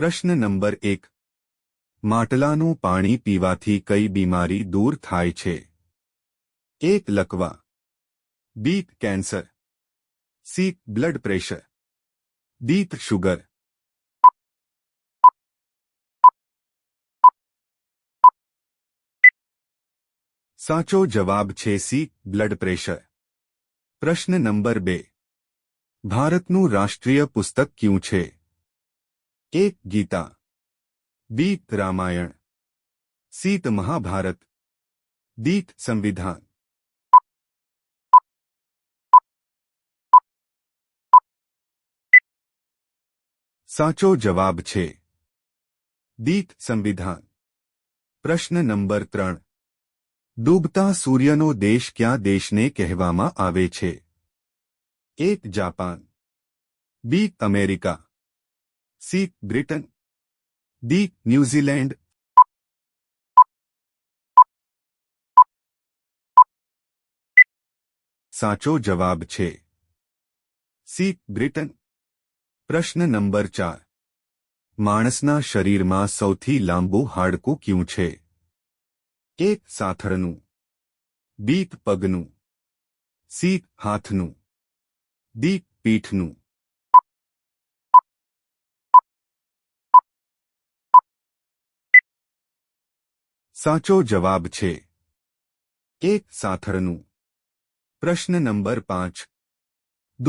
प्रश्न नंबर 1 माटला નું પાણી પીવાથી કઈ બીમારી દૂર થાય છે A લકવા B cancer C blood pressure D sugar સાચો જવાબ છે C બ્લડ પ્રેશર પ્રશ્ન નંબર 2 ભારત નું રાષ્ટ્રીય પુસ્તક કયું છે एक गीता बीत रामायण सीत महाभारत दीत संविधान साचो जवाब छे दीत संविधान प्रश्न नंबर त्रण डूबता नो देश क्या देश ने कहवामा एक Japan B America C. Britain D. New Zealand સાચો જવાબ છે સી બ્રિટન પ્રશ્ન નંબર ચાર માણસના શરીરમાં સૌથી લાંબુ હાડકું ક્યું છે એ સાથરનું બી પગનું સી હાથનું દી પીઠનું સાચો જવાબ છે એક સાથરનું પ્રશ્ન નંબર પાંચ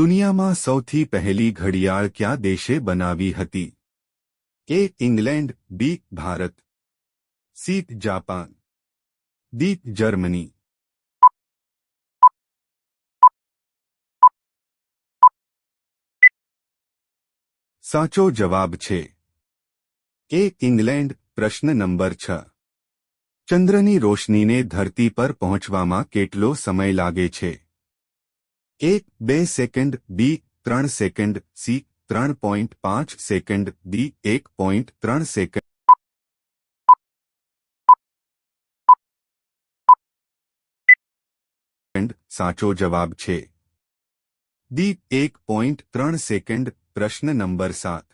દુનિયામાં સૌથી પહેલી ઘડિયાળ ક્યાં દેશે બનાવી હતી A England B Bharat C Japan D Germany સાચો જવાબ છે એ ઇંગ્લેન્ડ પ્રશ્ન નંબર છ ચંદ્રની રોશનીને ધરતી પર પહોંચવામાં કેટલો સમય લાગે છે એક બે સેકન્ડ બી ત્રણ સેકન્ડ સી ત્રણ પોઈન્ટ પાંચ સેકન્ડ ડી એક પોઈન્ટ ત્રણ સેકન્ડ સાચો જવાબ છે દી એક પોઈન્ટ ત્રણ સેકન્ડ પ્રશ્ન નંબર સાત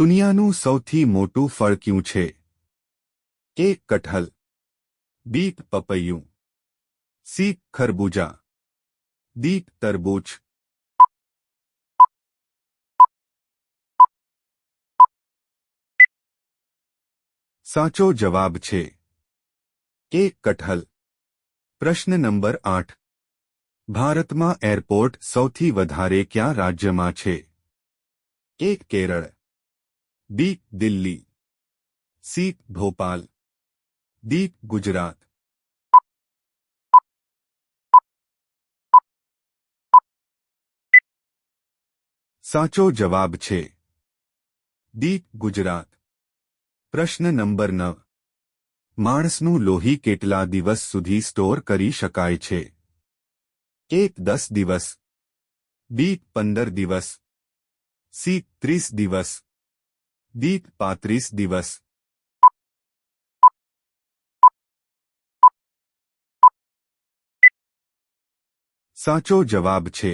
દુનિયાનું સૌથી મોટું ફળ ક્યું છે ए कटहल बी पपयू सी खरबूजा दी तरबूज साचो जवाब छे ए कटहल प्रश्न नंबर आठ भारत में एरपोर्ट सौथी क्या राज्य में छे A Kerala B Delhi C Bhopal D Gujarat સાચો જવાબ છે દીપ ગુજરાત પ્રશ્ન નંબર નવ માણસનું લોહી કેટલા દિવસ સુધી સ્ટોર કરી શકાય છે એક દસ દિવસ બી પંદર દિવસ સી ત્રીસ દિવસ દી પાંત્રીસ દિવસ साचो जवाब छे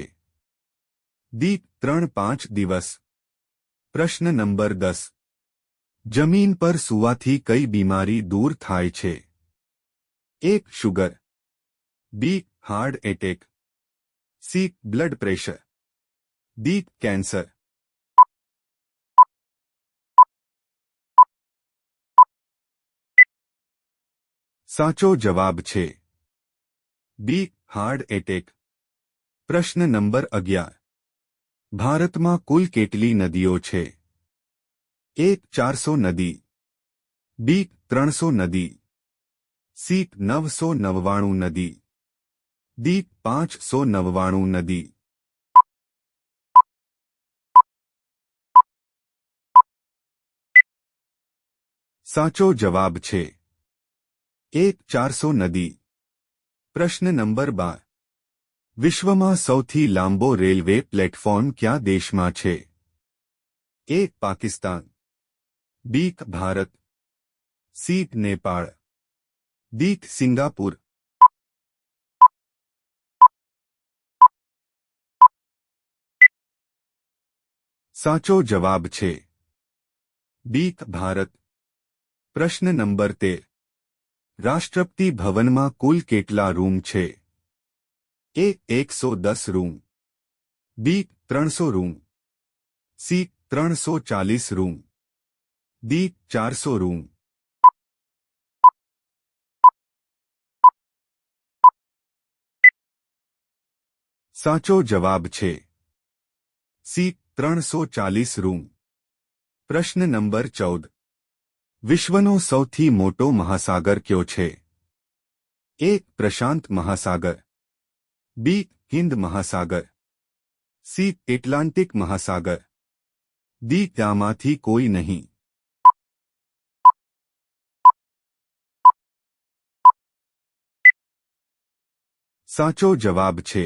दी त्रण पांच दिवस प्रश्न नंबर दस जमीन पर सुवा थी कई बीमारी दूर थाय छे एक sugar B heart attack C blood pressure D cancer साचो जवाब छे बी हार्ट एटेक प्रश्न नंबर अग्यार भारत में कुल केटली नदीओ है एक चार सौ नदी बी त्रो नदी सी नव सौ नववाणु नदी दी पांच सौ नववाणु नदी साचो जवाब छे? एक चार सौ नदी प्रश्न नंबर बार विश्व में સૌથી લાંબો રેલવે પ્લેટફોર્મ કયા દેશમાં છે એ પાકિસ્તાન બીક ભારત સી નેપાળ દીક સિંગાપુર સાચો જવાબ છે બીક ભારત પ્રશ્ન નંબર 13 રાષ્ટ્રપતિ ભવનમાં કુલ કેટલા રૂમ છે ए एक सौ दस रूम बी त्रो रूम सी त्रो चालीस रूम डी चार सौ रूम साचो जवाब छे सी त्रण सौ चालीस रूम प्रश्न नंबर चौद विश्वनो सौथी मोटो महासागर क्यों छे? एक प्रशांत महासागर बी हिंद महासागर सी एटलांटिक महासागर दी त्यामाथी कोई नहीं साचो जवाब छे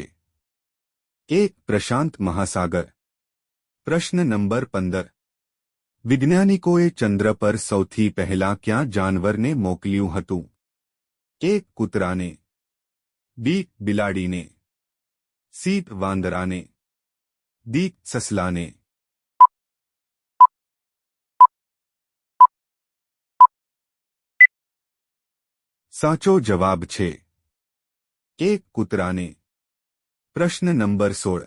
एक प्रशांत महासागर प्रश्न नंबर पंदर विज्ञानिकोए चंद्र पर सौ पहला क्या जानवर ने मोकलू एक कूतरा ने बी बिलाड़ी ने सीट वांदराने दीप ससलाने साचो जवाब छे एक कुतराने प्रश्न नंबर सोल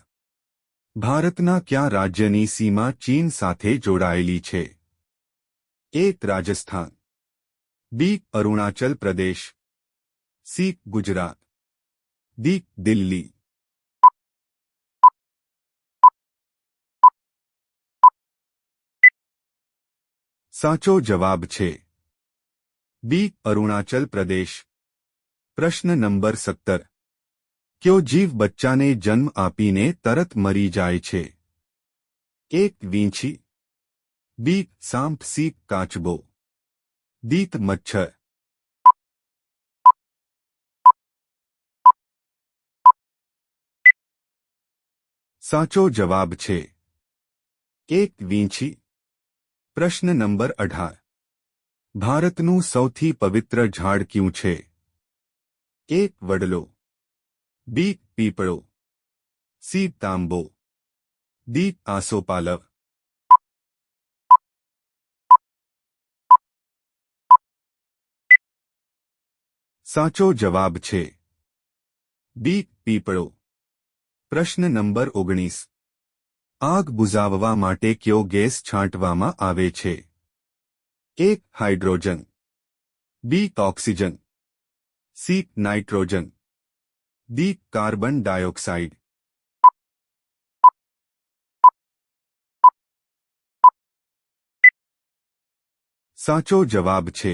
भारतना क्या राज्य राज्यनी सीमा चीन साथे जोड़ायेली छे एक Rajasthan B Arunachal Pradesh C Gujarat D Delhi સાચો જવાબ છે બી અરુણાચલ પ્રદેશ પ્રશ્ન નંબર સત્તર કયો જીવ બચ્ચાને જન્મ આપીને તરત મરી જાય છે એક વીંછી બી સાંપ સી કાચબો દીત મચ્છર સાચો જવાબ છે એક વીંછી પ્રશ્ન નંબર અઢાર ભારતનું સૌથી પવિત્ર ઝાડ કયું છે એ વડલો બી પીપળો સી તાંબો ડી આસોપાલવ સાચો જવાબ છે બી પીપળો પ્રશ્ન નંબર ઓગણીસ આગ બુઝાવવા માટે કયો ગેસ છાંટવામાં આવે છે એક hydrogen B oxygen C nitrogen D carbon dioxide સાચો જવાબ છે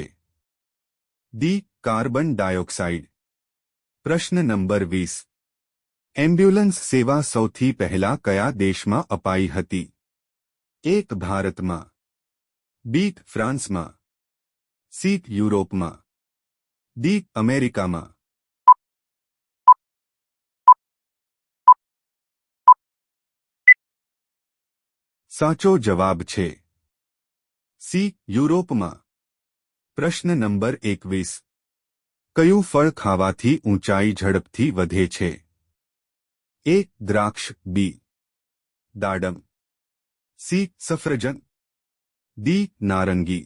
ડી કાર્બન ડાયોક્સાઇડ પ્રશ્ન નંબર વીસ એમ્બ્યુલન્સ સેવા સૌથી પહેલા કયા દેશમાં અપાઈ હતી એક ભારતમાં બીક ફ્રાન્સમાં સીક યુરોપમાં ડી અમેરિકામાં સાચો જવાબ છે સી યુરોપમાં પ્રશ્ન નંબર એકવીસ કયું ફળ ખાવાથી ઊંચાઈ ઝડપથી વધે છે એ દ્રાક્ષ બી દાડમ સી સફરજન દી નારંગી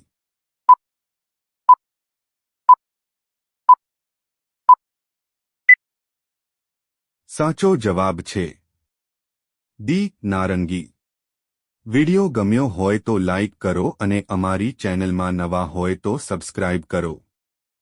સાચો જવાબ છે દી નારંગી વિડિયો ગમ્યો હોય તો લાઇક કરો અને અમારી ચેનલમાં નવા હોય તો સબસ્ક્રાઇબ કરો